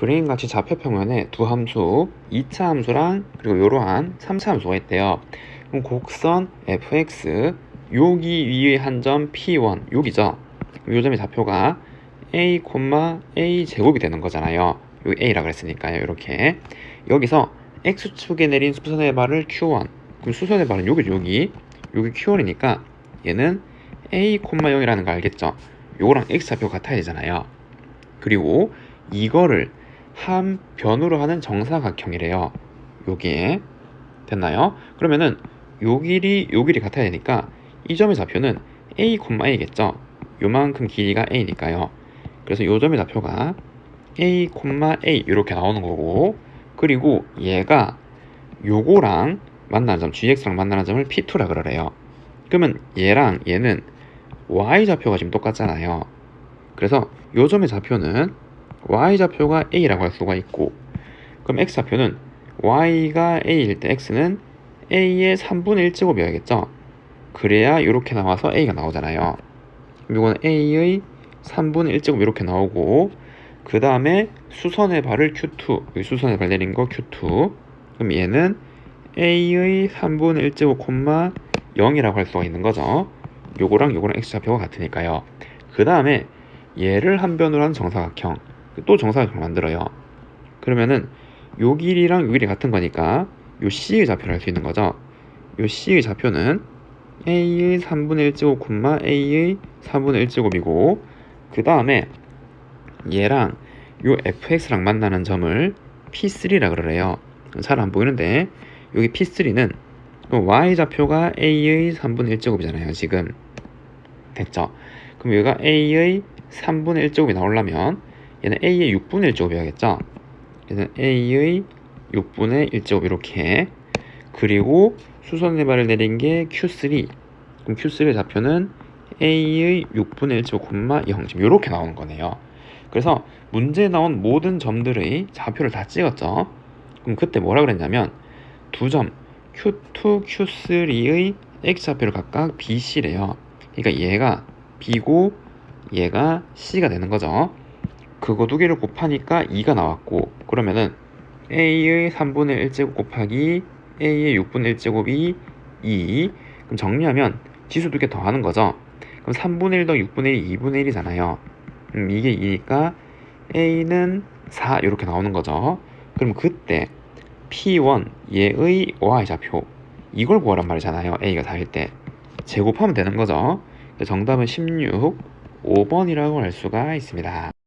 그림같이 좌표평면에 두 함수 2차 함수랑 그리고 이러한 3차 함수가 있대요. 그럼 곡선 fx 여기 위에 한 점 p1 여기죠. 이 점의 좌표가 a, a 제곱이 되는 거잖아요. 여기 a라 그랬으니까요. 이렇게 여기서 x축에 내린 수선의 발을 q1 그럼 수선의 발은 여기 여기 여기 q1이니까 얘는 a, 0이라는 거 알겠죠? 요거랑 x 좌표가 같아야 되잖아요. 그리고 이거를 한 변으로 하는 정사각형이래요. 여기에 됐나요? 그러면은 요 길이 요 길이 같아야 되니까 이 점의 좌표는 a, a겠죠. 요만큼 길이가 a니까요. 그래서 요 점의 좌표가 a, a 이렇게 나오는 거고 그리고 얘가 요거랑 만나는 점 gx랑 만나는 점을 p2라 그러래요. 그러면 얘랑 얘는 y 좌표가 지금 똑같잖아요. 그래서 요 점의 좌표는 y 좌표가 a라고 할 수가 있고 그럼 x 좌표는 y가 a일 때 x는 a의 3분의 1제곱이어야겠죠. 그래야 이렇게 나와서 a가 나오잖아요. 이거는 a의 3분의 1제곱 이렇게 나오고 그 다음에 수선의 발을 q2 여기 수선의 발 내린 거 q2 그럼 얘는 a의 3분의 1제곱 콤마 0이라고 할 수가 있는 거죠. 요거랑 요거랑 x 좌표가 같으니까요. 그 다음에 얘를 한 변으로 한 정사각형 또 정사각형 만들어요. 그러면은 요 길이랑 요 길이 같은 거니까 요 C의 좌표를 알 수 있는 거죠. 요 C의 좌표는 A의 3분의 1제곱 콤마 A의 4분의 1제곱이고 그 다음에 얘랑 요 fx랑 만나는 점을 p3라 그러래요. 잘 안 보이는데 여기 p3는 y 좌표가 a의 3분의 1제곱이잖아요. 지금 됐죠? 그럼 여기가 a의 3분의 1제곱이 나오려면 얘는 a의 6분의 1제곱이어야겠죠? 얘는 a의 6분의 1제곱 이렇게 그리고 수선의 발을 내린 게 q3 그럼 q3의 좌표는 a의 6분의 1제곱 콤마 0 지금 이렇게 나오는 거네요. 그래서 문제에 나온 모든 점들의 좌표를 다 찍었죠. 그럼 그때 뭐라 그랬냐면 두 점 Q2, Q3의 X좌표를 각각 BC래요. 그러니까 얘가 B고 얘가 C가 되는 거죠. 그거 두 개를 곱하니까 2가 나왔고 그러면은 A의 3분의 1제곱 곱하기 A의 6분의 1제곱이 2 그럼 정리하면 지수 두 개 더하는 거죠. 그럼 3분의 1 더 6분의 1이 2분의 1이잖아요. 음, 이게 2니까 A는 4 이렇게 나오는 거죠. 그럼 그때 P1 얘의 y 좌표 이걸 구하란 말이잖아요. A가 4일 때 제곱하면 되는 거죠. 정답은 16, 5번이라고 할 수가 있습니다.